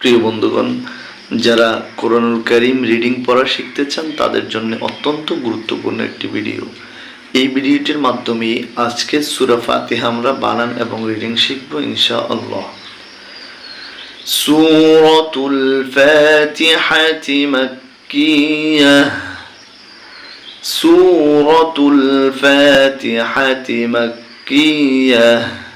প্রিয় বন্ধুগণ, যারা কোরআনুল করিম রিডিং পড়া শিখতে চান, তাদের জন্য অত্যন্ত গুরুত্বপূর্ণ একটি ভিডিও এই ভিডিওটির মাধ্যমে আজকে সুরা ফাতিহা আমরা বানান এবং রিডিং শিখব ইনশা আল্লাহ সুরতুল ফাতিহাতি মাক্কিয়াহ সুরতুল ফাতিহাতি মাক্কিয়াহ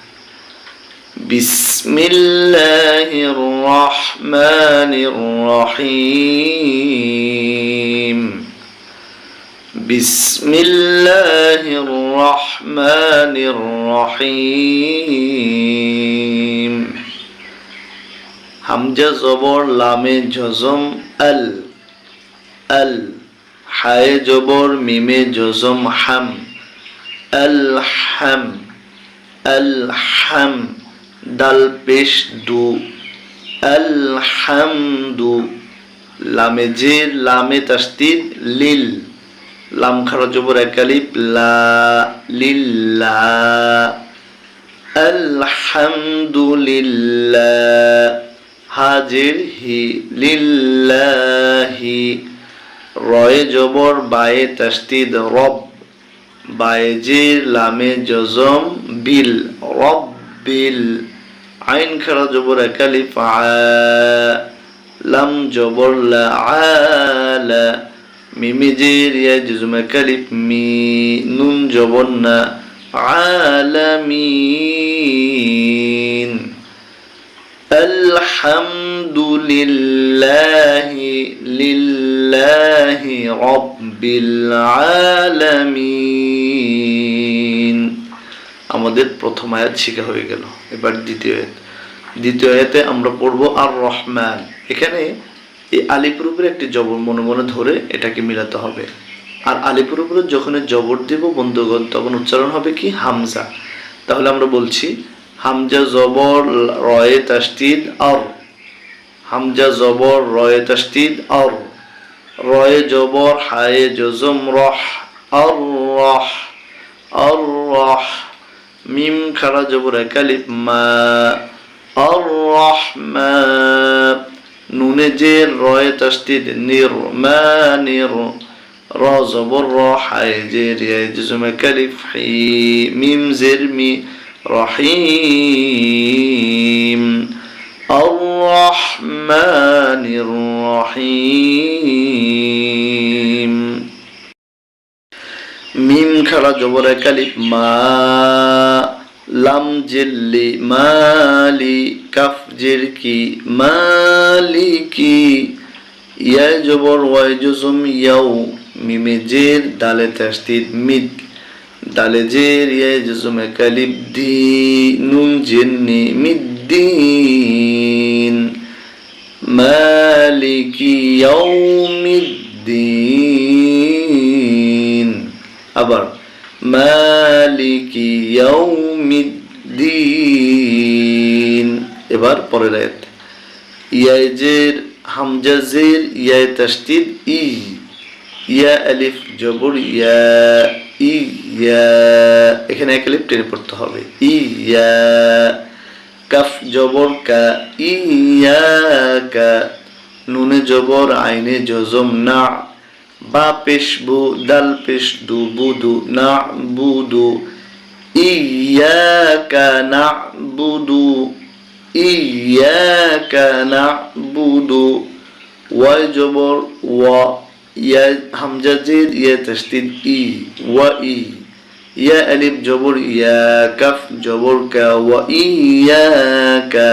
بسم الله الرحمن الرحيم بسم الله الرحمن الرحيم হামজা জবর লামে জজম আল আল হায়ে জবর মিমে জজম হাম আল হাম আল হাম দাল পেশ দু, আলহামদু, লামে যে লামে তাস্তিদ, লিল। লাম খারা জবর একালিপ লা, লিল্লা। আলহামদুলিল্লাহ। হাজির হি, লিল্লাহি। রয়ে জবর, বায়ে তাস্তিদ, রব। বায়ে যে লামে জজম, বিল রব বিল আইন খারা জবর একালি লাম জবর লা আলা মিমি জের ইয়া জুজুম একালিফ মি নুন জবর না আলামিন الحمد لله لله رب العالمين আমাদের প্রথম আয়াত শিখা হয়ে গেল। এবার দ্বিতীয় আয়াত। দ্বিতীয় আয়াতে আমরা পড়ব আর রহমান এখানে এই আলিপুর একটি জবর মনে মনে ধরে এটাকে মিলাতে হবে। আর আলিপুর যখন জবর দিব, বন্ধুগণ, তখন উচ্চারণ হবে কি? হামজা। তাহলে আমরা বলছি, হামজা জবর রয়ে তাস্তিদ আর। হামজা জবর রয়ে তাস্তিদ আর। রয়ে জবর হায়ে জজম রহ, আর রহ আর রহ। মিম খারা জবর একালিফ মা আর রহমা নুনে যে রয়ে তাস্তিদ নির মা নির র জবর র হায়ে যে রিয়ায় জজম একালিফ হি মিম জের মি رحيم الرحمن الرحيم মিম খাড়া জবর কালিফ মা লাম জেল্লি মালি কাফ জের কি মালিকি? ইয়া জবর ওয়াই জুজুম ইয়াও মিমে জের দালে তাস্তিদ মিদ। দালে জের ইয়া জুজুম কালিব দি নুন জেন্নি মালিকি আবার, মালিকি ইয়াউমিদ্দিন এবার পরের আয়াত। ইয়ায় জের হামজা জের তাসদিদ ই। ইয়া আলিফ, জবর, ইয়া ইয়া। এখানে এক আলিফ টেনে পড়তে হবে। ইয়া। কাফ, জবর, কা ইয়া, কা। নুনে জবর, আইনে জজম, না। বা, পেশ, বু, দাল, পেশ, দু বুদু না বুদু ইয়াকা না বুদু ইয়াকা না বুদু ওয়াই জবর ওয়া ইয়া হামজা জের ইয়া তাসদিদ ই ওয়া ই ইয়া আলিফ জবর ইয়া কাফ জবর কা ওয়া ইয়াকা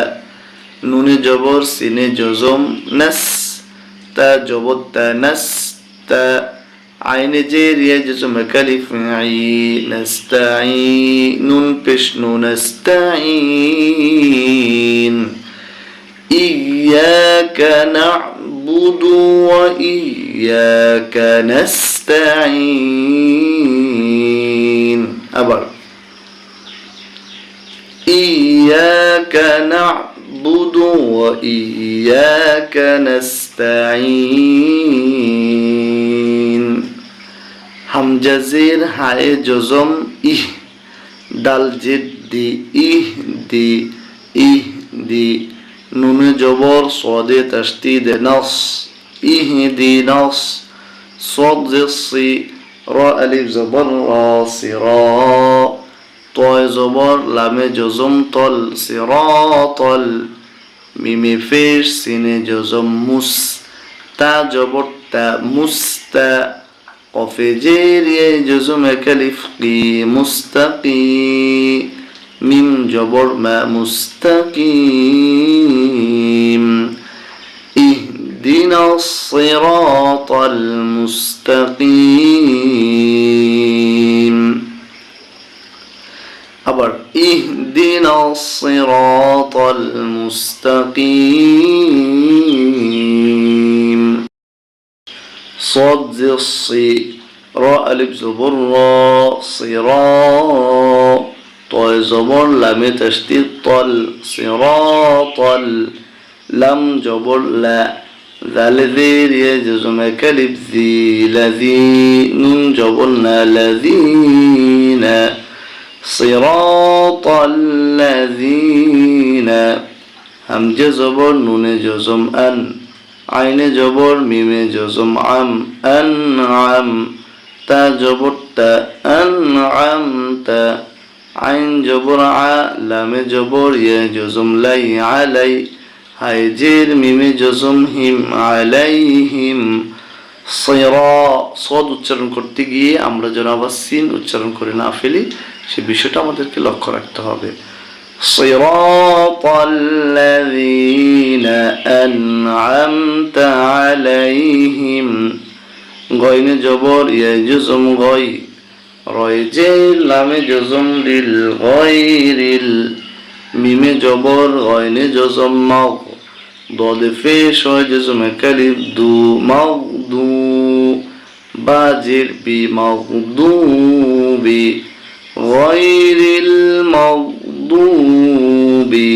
নুনে জবর সিনে জজম নাস عين جير يجزم كلف عي نستعين بشن نستعين. إياك نعبد وإياك نستعين. أبر. إياك نعبد وإياك نستعين. হামজা জের হায়ে জজম ইহ দাল জেদ দি ইহ দি ইহ দি নুনে জবর সদে তাস্তিদে নস ইহদি নস صاد زي الصي را ألف زبر را صرا طاء زبر لام جزم طل صراطل ميم فيش سين جزم مس تا جبر تا مستا قف جير جزم كلف قي مستقي ميم جبر ما مستقيم. اهدنا الصراط المستقيم. صاد زي الصي راء ألف زبر را صراط طاء زبر لام تشديد طل صراطل لم جبر لا ذال ذير يجزم كلب ذي الذي نون جبرنا الذين صراط الذين همجة زبر نون جزم أن আইনে জবর মিমে জজম আম আন আম, তা জবর তা আন আম তা। আইন জবর আ, লামে জবর ইয়ে জজম লাই আলাই। হাইজের মিমে জজম হিম আলাই হিম। সদ উচ্চারণ করতে গিয়ে আমরা যেন আবার সিন উচ্চারণ করে না ফেলি, সে বিষয়টা আমাদেরকে লক্ষ্য রাখতে হবে। صراط الذين أنعمت عليهم غين جبر يجزم غي رجل لم جزم للغير ميم جبر غين جزم مغ ضاد فيش وجزم كلب دو مغدو باجر بمغدوب غير المغ মাগদুবি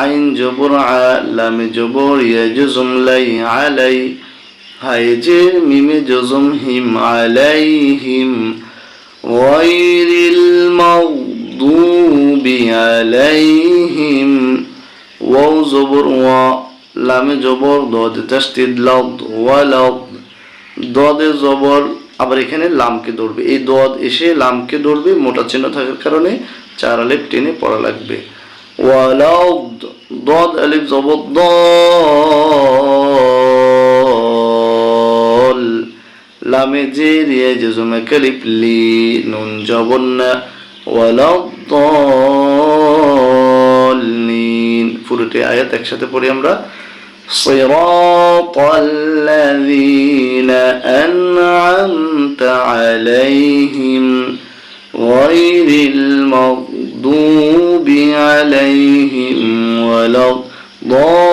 আইন জবর আলামে জবর ইয়া জুজুম লাই আলাই হাইজের মিমে জজম হিম আলাইহিম ওয়াইরিল মাগদুব আলাইহিম ওয়াও জবর ওয়া লামে জবর দদ তাসদীদ লাদ ওয়া দদে জবর আবার এখানে লামকে ধরবে। এই দোয়াদ এসে লামকে ধরবে, মোটা চিহ্ন থাকার কারণে চার আলিফ টেনে পড়া লাগবে ওয়ালাদ দদ আলিফ জবর দল লামে জে রিয়া জেজমে কালিফ লি নুন জবর না ওয়ালাদ দলিন পুরোটি আয়াত একসাথে পড়ি আমরা صراط الذين أنعمت عليهم غير المغضوب عليهم ولا الضالين.